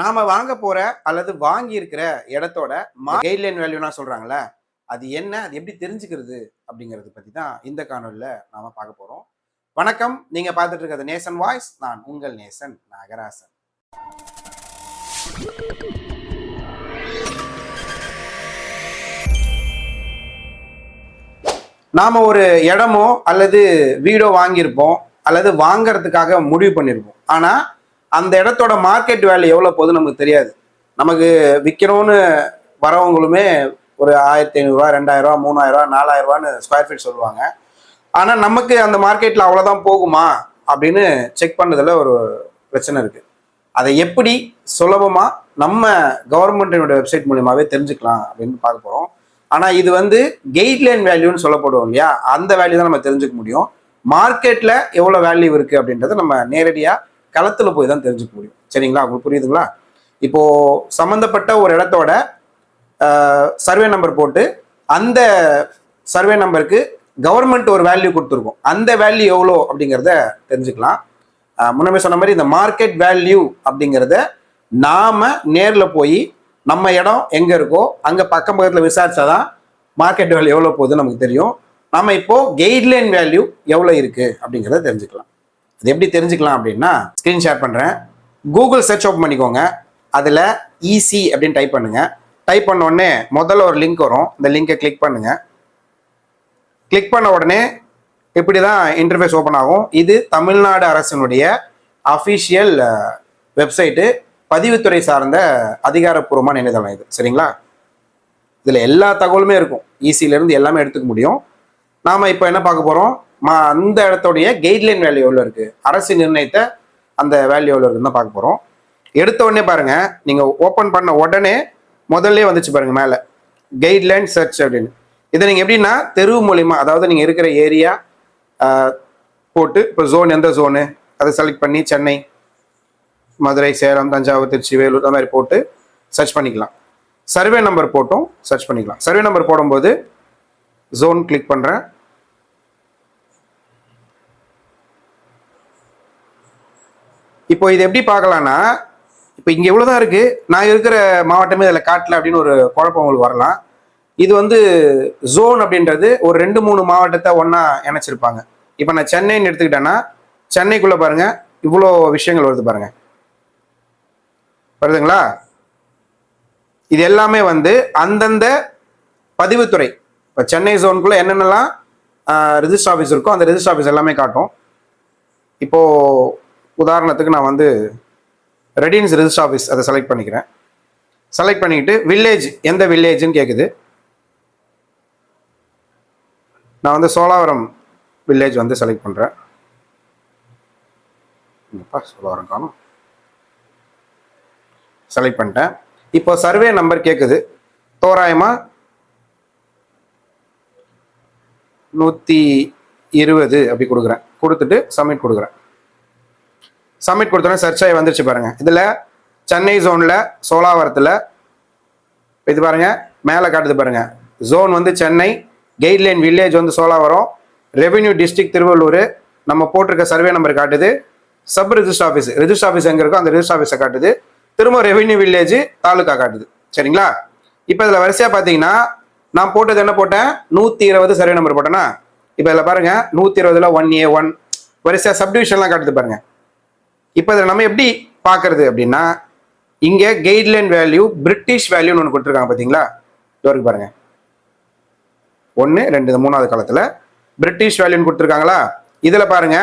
நாம வாங்க போற அல்லது வாங்கி இருக்கிற இடத்தோட கைட்லைன் வேல்யூனா சொல்றாங்களே அது என்ன அது எப்படி தெரிஞ்சுக்கிறது அப்படிங்கறது பத்தி தான் இந்த காணொலியில நாம பார்க்க போறோம். வணக்கம் நீங்க பார்த்துட்டு இருக்கிறது நேசன் வாய்ஸ் நான் உங்கள் நேசன் நாகராசன். நாம ஒரு இடமோ அல்லது வீடோ வாங்கியிருப்போம் அல்லது வாங்கறதுக்காக முடிவு பண்ணியிருப்போம். ஆனா அந்த இடத்தோட மார்க்கெட் வேல்யூ எவ்வளோ போகுது நமக்கு தெரியாது. நமக்கு விற்கிறோன்னு வரவங்களுமே ஒரு ஆயிரத்தி ஐநூறுரூவா ரெண்டாயிரரூவா மூணாயிரரூவா நாலாயிரரூவான்னு ரூபா ஸ்கொயர் ஃபீட் சொல்லுவாங்க. ஆனால் நமக்கு அந்த மார்க்கெட்டில் அவ்வளோதான் போகுமா அப்படின்னு செக் பண்ணதில் ஒரு பிரச்சனை இருக்குது அதை எப்படி சுலபமாக நம்ம கவர்மெண்ட்டினுடைய வெப்சைட் மூலியமாகவே தெரிஞ்சுக்கலாம் அப்படின்னு பார்க்க போகிறோம் ஆனால் இது வந்து கெய்ட்லைன் வேல்யூன்னு சொல்லப்படுவோம் இல்லையா? அந்த வேல்யூ தான் நம்ம தெரிஞ்சுக்க முடியும். மார்க்கெட்டில் எவ்வளோ வேல்யூ இருக்குது அப்படின்றத நம்ம நேரடியாக களத்தில் போய் தான் தெரிஞ்சுக்க முடியும். சரிங்களா? உங்களுக்கு புரியுதுங்களா? இப்போ சம்மந்தப்பட்ட ஒரு இடத்தோட சர்வே நம்பர் போட்டு அந்த சர்வே நம்பருக்கு கவர்மெண்ட் ஒரு வேல்யூ கொடுத்துருக்கோம். அந்த வேல்யூ எவ்வளோ அப்படிங்கிறத தெரிஞ்சுக்கலாம். முன்னமே சொன்ன மாதிரி இந்த மார்க்கெட் வேல்யூ அப்படிங்கிறத நாம் நேரில் போய் நம்ம இடம் எங்கே இருக்கோ அங்கே பக்கம் பக்கத்தில் விசாரிச்சா தான் மார்க்கெட் வேல்யூ எவ்வளோ போகுதுன்னு நமக்கு தெரியும். நம்ம இப்போ கைட்லைன் வேல்யூ எவ்வளோ இருக்குது அப்படிங்கிறத தெரிஞ்சுக்கலாம். அது எப்படி தெரிஞ்சுக்கலாம் அப்படின்னா ஸ்க்ரீன் ஷேர் பண்ணுறேன் கூகுள் சர்ச் ஓப்பன் பண்ணிக்கோங்க. அதில் இசி அப்படின்னு டைப் பண்ணுங்க. டைப் பண்ண உடனே முதல்ல ஒரு லிங்க் வரும். இந்த லிங்கை கிளிக் பண்ணுங்க. கிளிக் பண்ண உடனே இப்படி தான் இன்டர்ஃபேஸ் ஓப்பன் ஆகும். இது தமிழ்நாடு அரசினுடைய அஃபிஷியல் வெப்சைட்டு பதிவுத்துறை சார்ந்த அதிகாரப்பூர்வமான இணையதளம் இது. சரிங்களா? இதில் எல்லா தகவலுமே இருக்கும். ஈஸியிலேருந்து எல்லாமே எடுத்துக்க முடியும். நாம் இப்போ என்ன பார்க்க போகிறோம் மா அந்த இடத்துடைய கைட்லைன் வேல்யூ எவ்வளோ இருக்குது அரசு நிர்ணயித்த அந்த வேல்யூ எவ்வளோ இருக்குன்னு தான் பார்க்க போகிறோம் எடுத்த உடனே பாருங்கள் நீங்கள் ஓப்பன் பண்ண உடனே முதல்ல வந்துச்சு பாருங்கள் மேலே. கைட்லைன் சர்ச் அப்படின்னு. இதை நீங்கள் எப்படின்னா தெருவு மூலிமா அதாவது நீங்கள் இருக்கிற ஏரியா போட்டு இப்போ ஜோன் எந்த ஜோனு அதை செலக்ட் பண்ணி சென்னை மதுரை சேலம் தஞ்சாவூர் திருச்சி வேலூர் அந்த மாதிரி போட்டு சர்ச் பண்ணிக்கலாம். சர்வே நம்பர் போட்டும் சர்ச் பண்ணிக்கலாம். சர்வே நம்பர் போடும்போது ஜோன் கிளிக் பண்ணுறேன் இப்போ இது எப்படி பார்க்கலாம்னா இப்போ இங்கே இவ்வளோதான் இருக்குது நான் இருக்கிற மாவட்டமே இதில் காட்டல அப்படின்னு ஒரு குழப்பம் உங்களுக்கு வரலாம். இது வந்து ஜோன் அப்படின்றது ஒரு ரெண்டு மூணு மாவட்டத்தை ஒன்றா இணைச்சிருப்பாங்க. இப்போ நான் சென்னைன்னு எடுத்துக்கிட்டேன்னா சென்னைக்குள்ளே பாருங்கள் இவ்வளோ விஷயங்கள் வருது பாருங்கள் வருதுங்களா? இது எல்லாமே வந்து அந்தந்த பதிவுத்துறை. இப்போ சென்னை ஜோனுக்குள்ளே என்னென்னலாம் ரிஜிஸ்டர் ஆஃபீஸ் இருக்கோ அந்த ரிஜிஸ்டர் ஆஃபீஸ் எல்லாமே காட்டும். இப்போது உதாரணத்துக்கு நான் வந்து ரெடின்ஸ் ரிஜிஸ்டர் ஆஃபீஸ் அதை செலக்ட் பண்ணிக்கிறேன். செலக்ட் பண்ணிக்கிட்டு வில்லேஜ் எந்த வில்லேஜ்னு கேட்குது நான் வந்து சோலாவரம் வில்லேஜ் வந்து செலக்ட் பண்ணுறேன் சோலாவரம் காணும். செலக்ட் பண்ணிட்டேன். இப்போ சர்வே நம்பர் கேட்குது தோராயமாக நூற்றி இருபது அப்படி கொடுக்குறேன். கொடுத்துட்டு சப்மிட் கொடுக்குறேன். சப்மிட் கொடுத்தோன்னே சர்ச் ஆகி வந்துருச்சு பாருங்கள் இதில் சென்னை ஜோனில் சோலாவரத்தில் இது பாருங்கள் மேலே காட்டுது பாருங்கள் ஜோன் வந்து சென்னை கைட்லைன் வில்லேஜ் வந்து சோலாவரம் ரெவென்யூ டிஸ்ட்ரிக்ட் திருவள்ளூர் நம்ம போட்டிருக்க சர்வே நம்பர் காட்டுது. Sub register office register office எங்கே இருக்கோ அந்த ரிஜிஸ்டர் ஆஃபீஸை காட்டுது. திரும்ப ரெவென்யூ வில்லேஜ் தாலுக்கா காட்டுது. சரிங்களா? இப்போ இதில் வரிசையாக பார்த்தீங்கன்னா நான் போட்டது என்ன போட்டேன்? நூற்றி இருபது சர்வே நம்பர் போட்டேன்னா இப்போ இதில் பாருங்கள் நூற்றி இருபதில் ஒன் ஏ ஒன் வரிசையாக சப்டிவிஷன்லாம் காட்டுது பாருங்கள் இப்போ இதில் நம்ம எப்படி பார்க்கறது அப்படின்னா இங்கே கைட்லைன் வேல்யூ பிரிட்டிஷ் வேல்யூன்னு ஒன்று கொடுத்துருக்காங்க பார்த்தீங்களா இவருக்கு பாருங்க. ஒன்று ரெண்டு இந்த மூணாவது காலத்தில் பிரிட்டிஷ் வேல்யூன்னு கொடுத்துருக்காங்களா? இதில் பாருங்க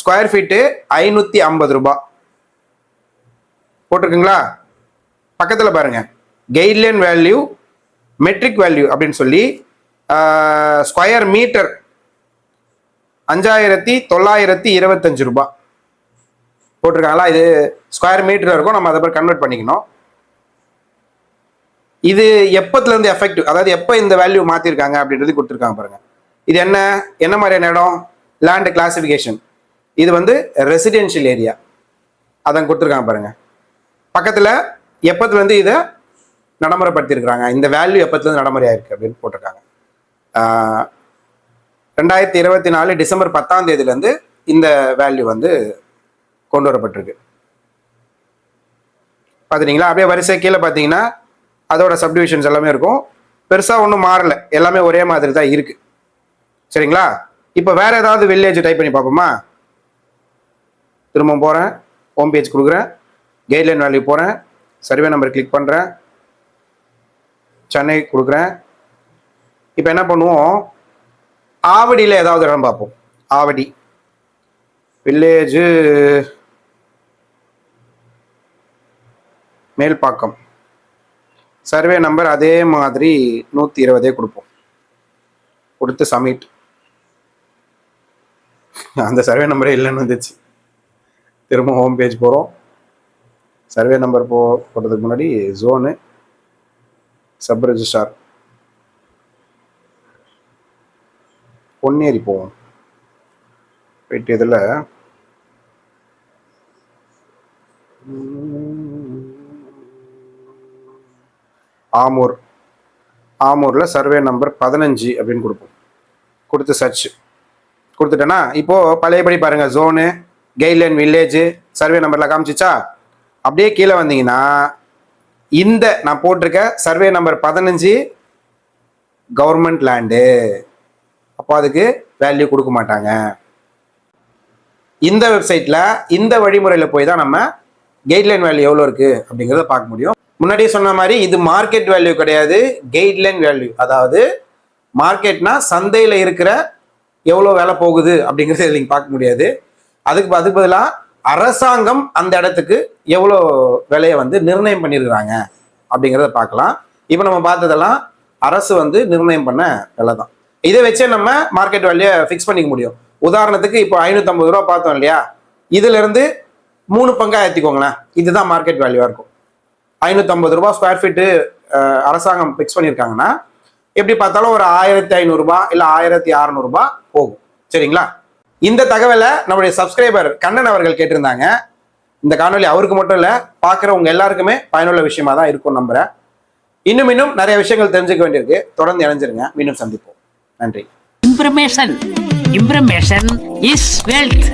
ஸ்கொயர் ஃபீட்டு ஐநூற்றி ஐம்பது ரூபா போட்டிருக்குங்களா? பக்கத்தில் பாருங்க கைட்லைன் வேல்யூ மெட்ரிக் வேல்யூ அப்படின்னு சொல்லி ஸ்கொயர் மீட்டர் அஞ்சாயிரத்தி தொள்ளாயிரத்தி இருபத்தஞ்சு ரூபாய். போட்டிருக்காங்களா? இது ஸ்கொயர் மீட்டர் இருக்கும். நம்ம அதை பேர் கன்வெர்ட் பண்ணிக்கணும். இது எப்பத்துல இருந்து எஃபெக்டிவ் அதாவது எப்போ இந்த வேல்யூ மாத்திருக்காங்க அப்படின்றது கொடுத்துருக்காங்க பாருங்க. இது என்ன? என்ன மாதிரியான இடம்? லேண்ட் கிளாசிஃபிகேஷன் இது வந்து ரெசிடென்ஷியல் ஏரியா அதான் கொடுத்துருக்காங்க பாருங்க. பக்கத்துல எப்பத்துல இருந்து இதை நடைமுறைப்படுத்தியிருக்கிறாங்க? இந்த வேல்யூ எப்பத்துல இருந்து அப்படின்னு போட்டிருக்காங்க. ரெண்டாயிரத்தி இருபத்தி நாலு டிசம்பர் பத்தாம் தேதியிலேருந்து இந்த வேல்யூ வந்து கொண்டு வரப்பட்டிருக்கு பார்த்துட்டீங்களா அப்படியே வரிசை கீழே பார்த்தீங்கன்னா அதோட சப்டிவிஷன்ஸ் எல்லாமே இருக்கும். பெருசாக ஒன்றும் மாறலை. எல்லாமே ஒரே மாதிரி தான் இருக்கு. சரிங்களா? இப்போ வேற ஏதாவது வில்லேஜ் டைப் பண்ணி பார்ப்போமா? திரும்ப போகிறேன் ஹோம் பேஜ் கொடுக்குறேன். கைட்லைன் வேல்யூ போகிறேன் சர்வே நம்பர் கிளிக் பண்ணுறேன் சென்னை கொடுக்குறேன். இப்போ என்ன பண்ணுவோம்? ஆவடியில் ஏதாவது இடம் பார்ப்போம். Avadi. Village Melpakkam. Survey number அதே மாதிரி நூற்றி இருபதே கொடுப்போம். கொடுத்து சப்மிட் அந்த சர்வே நம்பரே இல்லைன்னு வந்துச்சு. திரும்ப ஹோம் பேஜ் போகிறோம் சர்வே நம்பர் போ போடுறதுக்கு முன்னாடி ஜோனு சப் ரெஜிஸ்டார் பொன்னேரி போவோம். போயிட்டு இதில் ஆமூர். ஆமூரில் சர்வே நம்பர் பதினஞ்சு அப்படின்னு கொடுப்போம். கொடுத்து சர்ச் கொடுத்துட்டேன்னா இப்போது பழையபடி பாருங்கள் ஜோனு கைட்லைன் வில்லேஜு சர்வே நம்பரில் காமிச்சிச்சா? அப்படியே கீழே வந்தீங்கன்னா இந்த நான் போட்டிருக்க சர்வே நம்பர் பதினஞ்சு கவர்மெண்ட் லேண்டு அப்போ அதுக்கு வேல்யூ கொடுக்க மாட்டாங்க. இந்த வெப்சைட்டில் இந்த வழிமுறையில் போய் தான் நம்ம கெய்ட்லைன் வேல்யூ எவ்வளோ இருக்குது அப்படிங்கிறத பார்க்க முடியும். முன்னாடியே சொன்ன மாதிரி இது மார்க்கெட் வேல்யூ கிடையாது கைட்லைன் வேல்யூ அதாவது மார்க்கெட்னா சந்தையில் இருக்கிற எவ்வளோ வேலை போகுது அப்படிங்கிறத நீங்கள் பார்க்க முடியாது. அதுக்கு அதுக்கு பதிலாக அரசாங்கம் அந்த இடத்துக்கு எவ்வளோ விலையை வந்து நிர்ணயம் பண்ணியிருக்கிறாங்க அப்படிங்கிறத பார்க்கலாம். இப்போ நம்ம பார்த்ததெல்லாம் அரசு வந்து நிர்ணயம் பண்ண விலை தான். இதை வச்சே நம்ம மார்க்கெட் வேல்யூ ஃபிக்ஸ் பண்ணிக்க முடியும். உதாரணத்துக்கு இப்போ ஐநூற்றம்பது ரூபா பார்த்தோம் இல்லையா? இதுலேருந்து மூணு பங்காக ஏற்றிக்கோங்களேன் இதுதான் மார்க்கெட் வேல்யூவாக இருக்கும். ஐநூற்றம்பது ரூபா ஸ்கொயர் ஃபீட்டு அரசாங்கம் ஃபிக்ஸ் பண்ணியிருக்காங்கன்னா எப்படி பார்த்தாலும் ஒரு ஆயிரத்தி ஐநூறுரூபா இல்லை ஆயிரத்தி அறநூறுபா போகும். சரிங்களா? இந்த தகவலை நம்முடைய சப்ஸ்கிரைபர் கண்ணன் அவர்கள் கேட்டிருந்தாங்க. இந்த காணொலி அவருக்கு மட்டும் இல்லை பார்க்குறவங்க எல்லாருக்குமே பயனுள்ள விஷயமா தான் இருக்கும் நம்புறேன். இன்னும் இன்னும் நிறைய விஷயங்கள் தெரிஞ்சுக்க வேண்டியிருக்கு. தொடர்ந்து இணைஞ்சிருங்க. மீண்டும் சந்திப்போம். நன்றி. Information. Information is wealth.